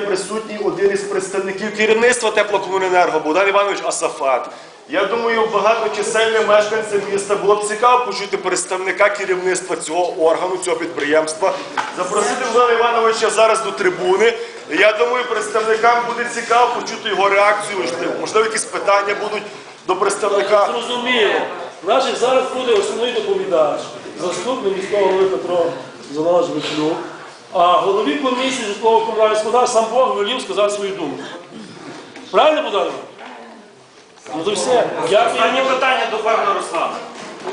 Присутній один із представників керівництва теплокомуненерго Богдан Іванович Асафат. Я думаю, багаточисельним мешканцям міста було б цікаво почути представника керівництва цього органу, цього підприємства. Запросити Богдана Івановича зараз до трибуни. Я думаю, представникам буде цікаво почути його реакцію. Можливо, якісь питання будуть до представника. Зрозуміло. Значить, зараз буде основний доповідач, заступник міського голови Петро Золонович Витлюк, а голові комісії житлового комунального господарства сам Бог велів сказати свою думку. Правильно, Богдан? Ну то все. Дякую. Останнє питання до пана Руслана.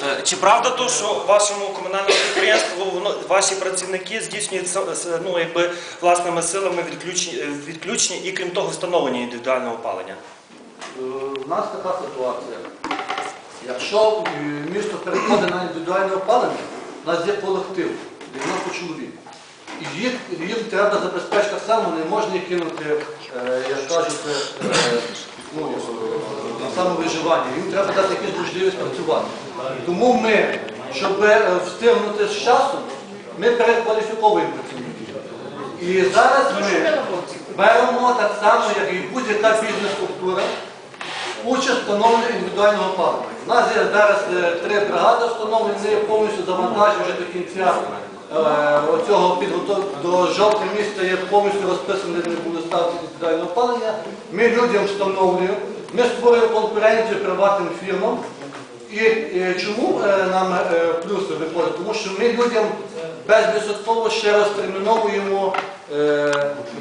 Е, Чи правда то, що вашому комунальному підприємстві воно- ваші працівники здійснюють с- ну, якби, власними силами відключення, відключення і крім того встановлення індивідуального опалення? Е, У нас така ситуація. Якщо е, місто переходить на індивідуальне опалення, у нас є колектив, 90 чоловік. Їх, їм треба забезпечити так само, не можна їх кинути, е, як кажуть, е, ну, на самовиживання. Їм треба дати якусь можливість працювати. Тому ми, щоб е, встигнути з часом, ми перекваліфіковуємо працівників. І зараз ми беремо так само, як і будь-яка бізнес-структура, участь встановлення індивідуального опалення. У нас є зараз е, три бригади встановлені, вони повністю завантажені вже до кінця оцього підготов... до жовтня місяця є повністю розписані, де не буде ставити індивідуальне опалення. Ми людям встановлюємо, ми створюємо конкуренцію приватним фірмам. І, е, чому е, нам е, плюси виходять? Тому що ми людям безвідсотково ще раз терміновуємо е,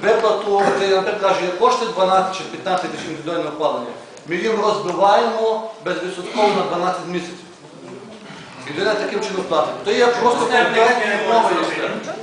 виплату, наприклад, є кошти 12 чи 15 тисяч індивідуального опалення. Ми їм розбиваємо безвідсотково на 12 місяців. Людина таким чином платить. То є просто конкретні умови. і все.